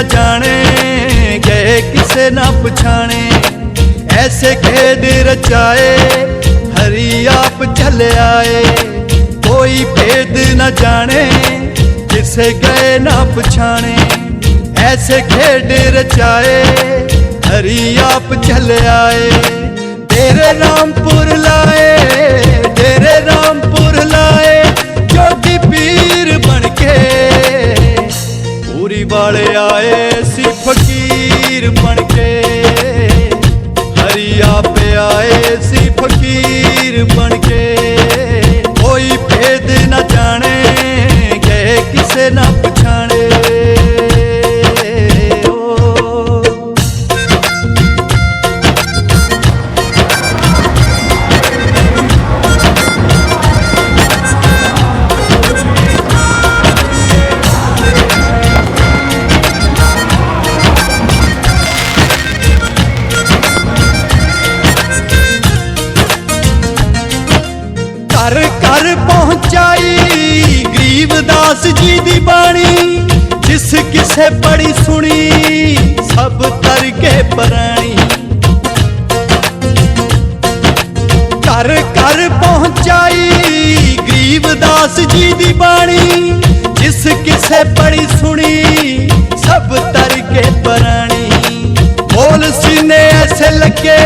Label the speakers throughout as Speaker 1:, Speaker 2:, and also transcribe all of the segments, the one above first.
Speaker 1: ਨਾ ਜਾਣੇ ਗਏ ਕਿਸੇ ਨਾ ਪਛਾਣੇ ਐਸੇ ਖੇਡ ਰਚਾਏ ਹਰੀ ਆਪ ਚੱਲ ਆਏ ਕੋਈ ਭੇਦ ਨਾ ਜਾਣੇ ਕਿਸੇ ਗਏ ਨਾ ਪਛਾਣੇ ਐਸੇ ਖੇਡ ਰਚਾਏ ਹਰੀ ਆਪ ਚੱਲ ਆਏ ਤੇਰੇ ਰਾਮਪੁਰ ਲਾਏ ਤੇਰੇ ਰਾਮਪੁਰ ਲਾਏ ਜੋਗੀ ਪੀਰ ਬਣ ਕੇ ਪੂਰੀ ਵਾਲੇ ਆਏ ਸੀ ਫਕੀਰ ਜਿਸ ਪੜੀ ਸੁਣੀ ਸਭ ਤਰ ਕੇ ਪਰਾਣੀ ਘਰ ਘਰ ਪਹੁੰਚਾਈ ਗਰੀਬਦਾਸ ਜੀ ਦੀ ਬਾਣੀ ਜਿਸ ਕਿਸੇ ਪੜੀ ਸੁਣੀ ਸਭ ਤਰ ਕੇ ਪਰਾਣੀ ਬੋਲ ਸੀਨੇ ਐਸੇ ਲੱਗੇ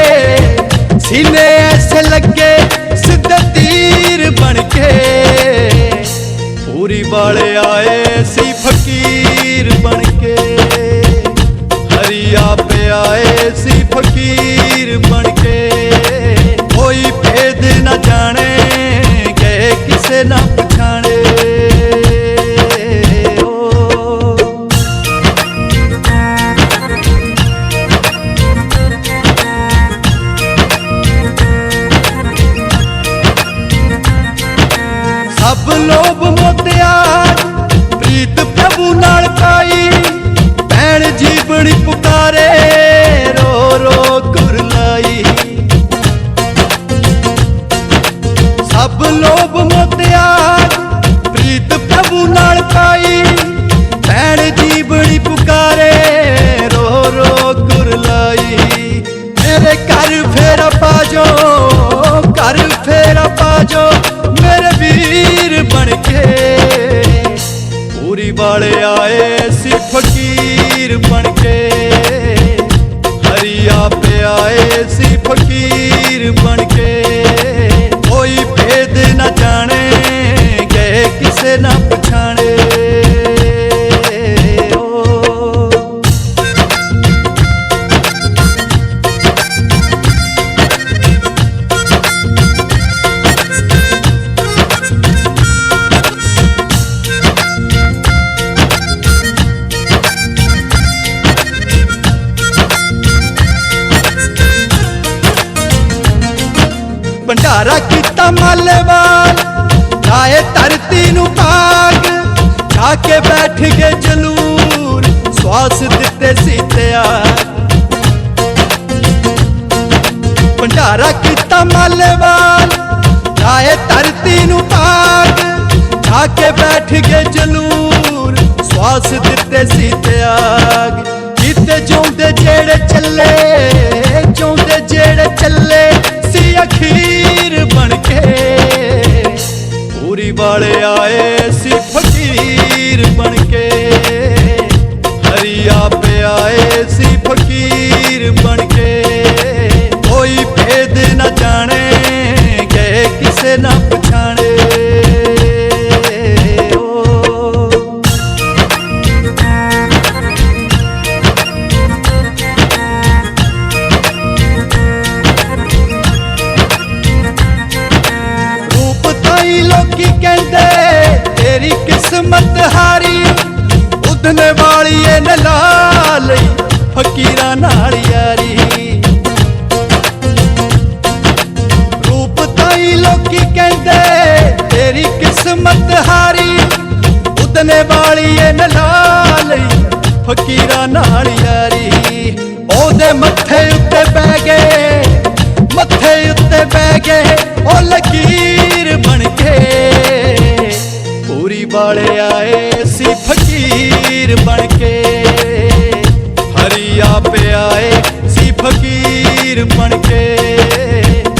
Speaker 1: ਸੀਨੇ ਐਸੇ ਲੱਗੇ ਸਿੱਧੇ ਤੀਰ ਬਣ ਕੇ ਪੂਰੀ ਵਾਲੇ ਆਏ ਸੀ ਫਕੀਰ ਹਰੀ ਆਪੇ ਸੀ ਫਕੀਰ ਬਣ ਕੇ। ਕੋਈ ਭੇਦ ਨਾ ਜਾਣੇ ਗਏ ਕਿਸੇ ਨਾ ਪਛਾਣੇ। ਭੰਡਾਰਾ ਕੀਤਾ ਮਾਲੇਵਾਲ। ਲਾਏ ਧਰਤੀ ਨੂੰ ਪਾਗ ਜਾ ਕੇ ਬੈਠ ਗਏ ਜਲੂਰ। ਸਵਾਸ ਦਿੱਤੇ ਸੀ ਤਿਆਰ। ਭੰਡਾਰਾ ਕੀਤਾ ਮਾਲੇਵਾਲ, ਲਾਏ ਧਰਤੀ ਨੂੰ ਪਾਗ ਜਾ ਕੇ ਬੈਠ ਗਏ ਜਲੂਰ। ਸਵਾਸ ਦਿੱਤੇ ਸੀ ਤਿਆਗ। ਕੀਤੇ ਜਿਉਂਦੇ ਜਿਹੜੇ ਚੱਲੇ ਆਏ ਉਹਦੇ ਮੱਥੇ ਉੱਤੇ ਬਹਿ ਗਏ, ਮੱਥੇ ਉੱਤੇ ਬਹਿ ਗਏ, ਉਹ ਲਕੀਰ ਬਣ ਕੇ। ਪੂਰੀ ਵਾਲੇ ਆਏ ਸੀ ਫਕੀਰ ਬਣ ਕੇ। ਪਿਆ ਏ ਸੀ ਫਕੀਰ ਬਣ ਕੇ।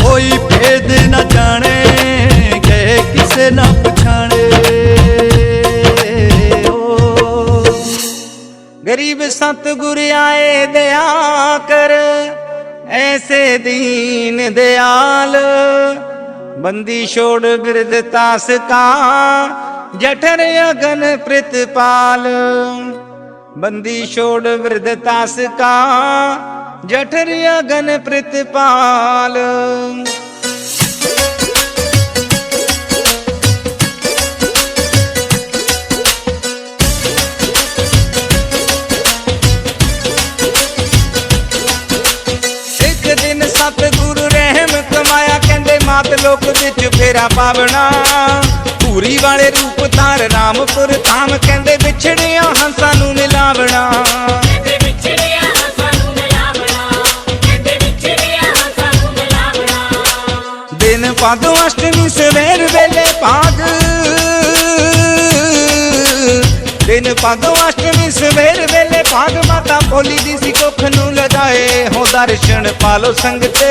Speaker 1: ਕੋਈ ਭੇਦ ਨਾ ਜਾਣੇ ਗਏ ਕਿਸੇ ਨਾ
Speaker 2: ਗਰੀਬ ਸਤਿਗੁਰ ਆਏ ਦਇਆ ਕਰ, ਐਸੇ ਦੀਨ ਦਿਆਲ। ਬੰਦੀ ਛੋੜ ਬਿਰਦ ਤਾਸ ਕਾ, ਜਠਰ ਅਗਨ ਪ੍ਰਿਤਪਾਲ ਬੰਦੀ ਛੋੜ ਬਿਰਦ ਤਾਸ ਕਾ, ਜਠਰ ਅਗਨ ਪ੍ਰਿਤਪਾਲ ਫੇਰਾ ਪਾਵਣਾ। ਧੂਰੀ ਵਾਲੇ ਰੂਪ ਧਾਰ ਰਾਮਪੁਰ ਧਾਮ ਕਹਿੰਦੇ ਵਿਛੜਿਆ ਹੰਸਾਂ ਨੂੰ ਮਿਲਾਵਣਾ।
Speaker 3: ਕਹਿੰਦੇ ਵਿਛੜਿਆ ਸਾਨੂੰ ਮਿਲਾਵਣਾ। ਕਹਿੰਦੇ ਵਿਛੜਿਆ ਸਾਨੂੰ ਮਿਲਾਵਣਾ।
Speaker 2: ਦਿਨ ਪਾਦੋਂ ਅਸ਼ਟਮੀ ਦਿਨ ਪਾਦੋਂ ਅਸ਼ਟਮੀ ਸਵੇਰ ਵੇਲੇ ਭਾਗ ਮਾਤਾ ਭੋਲੀ ਦੀ ਸੀ ਕੁੱਖ ਨੂੰ ਲਜਾਏ। ਹੋ ਦਰਸ਼ਨ ਪਾਲੋ ਸੰਗਤੇ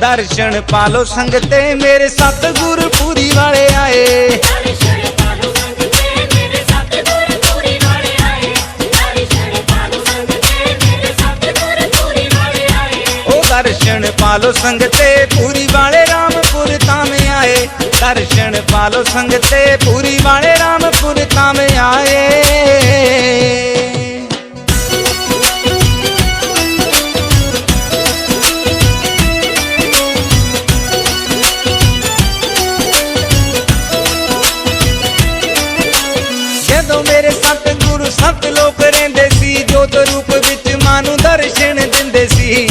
Speaker 2: ਦਰਸ਼ਨ ਪਾਲੋ ਸੰਗਤੇ ਮੇਰੇ ਸਤਿਗੁਰ ਪੂਰੀ ਵਾਲੇ ਆਏ।
Speaker 3: ਦਰਸ਼ਨ ਪਾਲੋ ਸੰਗਤੇ ਪੂਰੀ ਵਾਲੇ ਆਏ। ਦਰਸ਼ਨ ਪਾਲੋ ਸੰਗਤੇ ਮੇਰੇ ਸਤਿਗੁਰ ਪੂਰੀ ਵਾਲੇ ਆਏ।
Speaker 2: ਦਰਸ਼ਨ ਪਾਲੋ ਸੰਗਤੇ ਪੂਰੀ ਵਾਲੇ ਰਾਮਪੁਰ ਕਾਮ ਆਏ। ਜਦੋਂ ਮੇਰੇ ਸਤਿਗੁਰੂ ਸਤ ਲੋਕ ਰਹਿੰਦੇ ਸੀ, ਜੋਤ ਰੂਪ ਵਿੱਚ ਮਾਂ ਨੂੰ ਦਰਸ਼ਨ ਦਿੰਦੇ ਸੀ।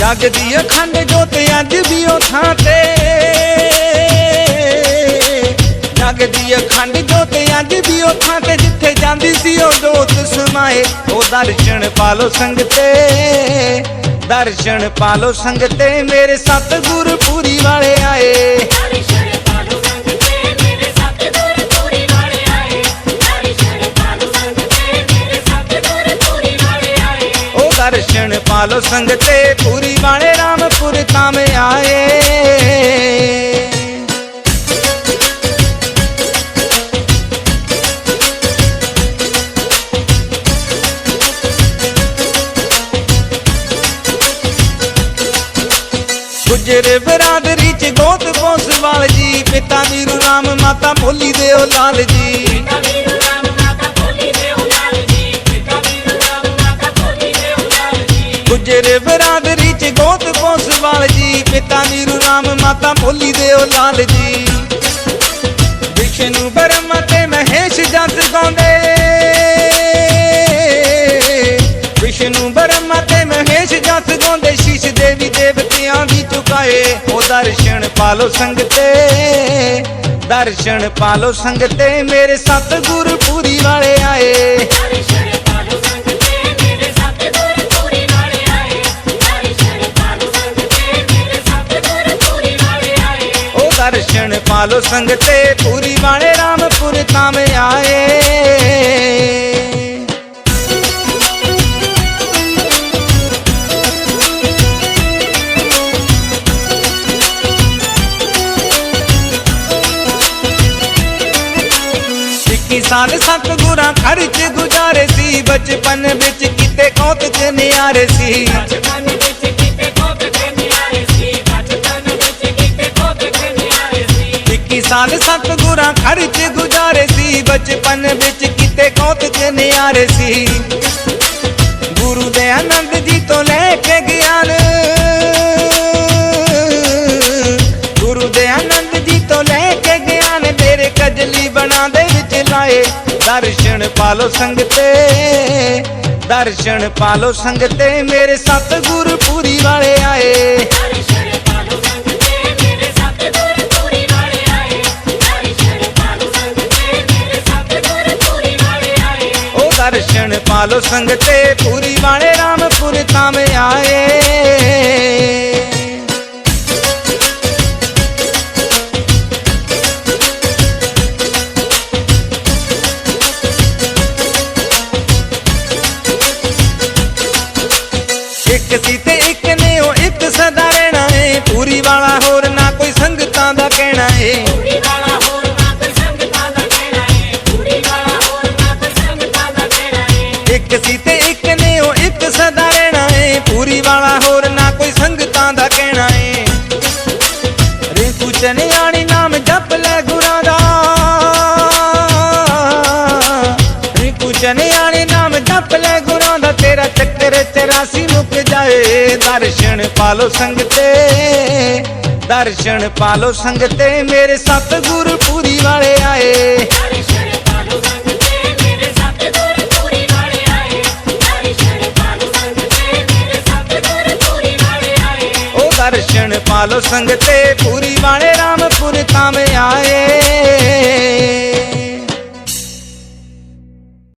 Speaker 3: ਜਗ
Speaker 2: ਦੀ ਅਖੰਡ ਜੋਤ ਅੱਜ ਵੀ ਉਹ ਥਾਂ ਤੇ। ਜਗ ਦੀ ਅਖੰਡ ਜੋਤ ਅੱਜ ਵੀ ਉਹ ਥਾਂ ਤੇ, ਜਿੱਥੇ ਜਾਂਦੀ ਸੀ ਉਹ ਜੋਤ ਸਮਾਏ। ਉਹ ਦਰਸ਼ਨ ਪਾਲੋ ਸੰਗਤੇ, ਦਰਸ਼ਨ ਪਾਲੋ ਸੰਗਤੇ। ਮੇਰੇ ਸਤਿਗੁਰ ਪੂਰੀ ਵਾਲੇ ਆਏ।
Speaker 3: ਦਰਸ਼ਨ ਪਾਲੋ ਸੰਗਤੇ ਪੂਰੀ ਵਾਲੇ
Speaker 2: ਰਾਮਪੁਰ ਤਾਮ ਆਏ। ਗੁਜਰ ਬਰਾਦਰੀ ਚ ਗੋਤ ਪੋਸਵਾਲ ਜੀ, ਪਿਤਾ ਵੀਰੂ ਰਾਮ, ਮਾਤਾ ਭੋਲੀ ਦੇ ਲਾਲ ਜੀ।
Speaker 3: ਪਿਤਾ ਵੀਰੂ ਰਾਮ
Speaker 2: ਗੁਜਰੇ ਬਰਾਦਰੀ ਚ ਗੋਤ ਪੋਸਵਾਲ ਜੀ, ਪਿਤਾ ਵੀਰੂ ਰਾਮ, ਮਾਤਾ ਭੋਲੀ ਦੇ ਲਾਲ ਜੀ। ਵਿਸ਼ਨੂੰ ਬਰਮਾ ਤੇ ਮਹੇਸ਼ ਜਸ ਗਾਉਂਦੇ। ਵਿਸ਼ਨੂੰ ਬਰਮਾ ਤੇ ਮਹੇਸ਼ ਜਸ ਗਾਉਂਦੇ, ਸ਼ੀਸ਼ ਦੇਵੀ ਦੇਵਤਿਆਂ ਦੀ ਚੁਕਾਏ। ਉਹ ਦਰਸ਼ਨ ਪਾਲੋ ਸੰਗਤੇ, ਦਰਸ਼ਨ ਪਾਲੋ ਸੰਗਤੇ। ਮੇਰੇ ਸਤਿਗੁਰ ਪੂਰੀ ਵਾਲੇ ਆਏ।
Speaker 3: ਦਰਸ਼ਨ ਸੰਗਤੇ ਪੂਰੀ ਵਾਲੇ
Speaker 2: ਰਾਮਪੁਰ ਤਾਮ ਆਏ। ਇੱਕੀ ਸਾਲ ਸਤਿਗੁਰਾਂ ਘਰ ਚ ਗੁਜ਼ਾਰੇ ਸੀ, ਬਚਪਨ ਵਿੱਚ ਕਿਤੇ ਕੌਤਕ ਨਿਆਰੇ ਸੀ।
Speaker 3: ਬਚਪਨ
Speaker 2: ਸਾਲ ਸਤਿਗੁਰਾਂ ਘਰ ਚ ਗੁਜ਼ਾਰੇ ਸੀ, ਬਚਪਨ ਵਿੱਚ ਕਿਤੇ ਕੌਤਕ ਨਿਆਰੇ ਸੀ। ਗੁਰੂ ਦੇ ਆਨੰਦ ਜੀ ਤੋਂ ਲੈ ਕੇ ਗਿਆਨ। ਗੁਰੂ ਦੇ ਆਨੰਦ ਜੀ ਤੋਂ ਲੈ ਕੇ ਗਿਆਨ ਤੇਰੇ ਕਜਲੀ ਬਣਾ ਦੇ ਵਿੱਚ ਲਾਏ। ਦਰਸ਼ਨ ਪਾਲੋ ਸੰਗਤੇ, ਦਰਸ਼ਨ ਪਾਲੋ ਸੰਗਤੇ, ਮੇਰੇ ਸਤਿਗੁਰ ਪੂਰੀ
Speaker 3: ਚਲੋ ਸੰਗਤੇ ਪੂਰੀ ਵਾਲੇ
Speaker 2: ਰਾਮਪੁਰ ਤਾਮ ਆਏ। ਇੱਕ ਸੀ ਤੇ ਇੱਕ ਨੇ ਉਹ ਇੱਕ ਸਦਾ ਰਹਿਣਾ ਏ। ਪੂਰੀ ਵਾਲਾ ਹੋਰ
Speaker 1: ਨਾ ਕੋਈ ਸੰਗਤਾਂ ਦਾ ਕਹਿਣਾ ਏ। ਪੂਰੀ ਵਾਲੇ ਆਏ। ਦਰਸ਼ਨ ਪਾਲੋ ਸੰਗਤੇ ਮੇਰੇ ਸਤਿਗੁਰ ਪੂਰੀ ਵਾਲੇ ਆਏ।
Speaker 2: ਦਰਸ਼ਨ ਪਾਲੋ ਸੰਗਤੇ ਪੂਰੀ ਵਾਲੇ ਰਾਮਪੁਰ ਤਾਵੇਂ ਆਏ।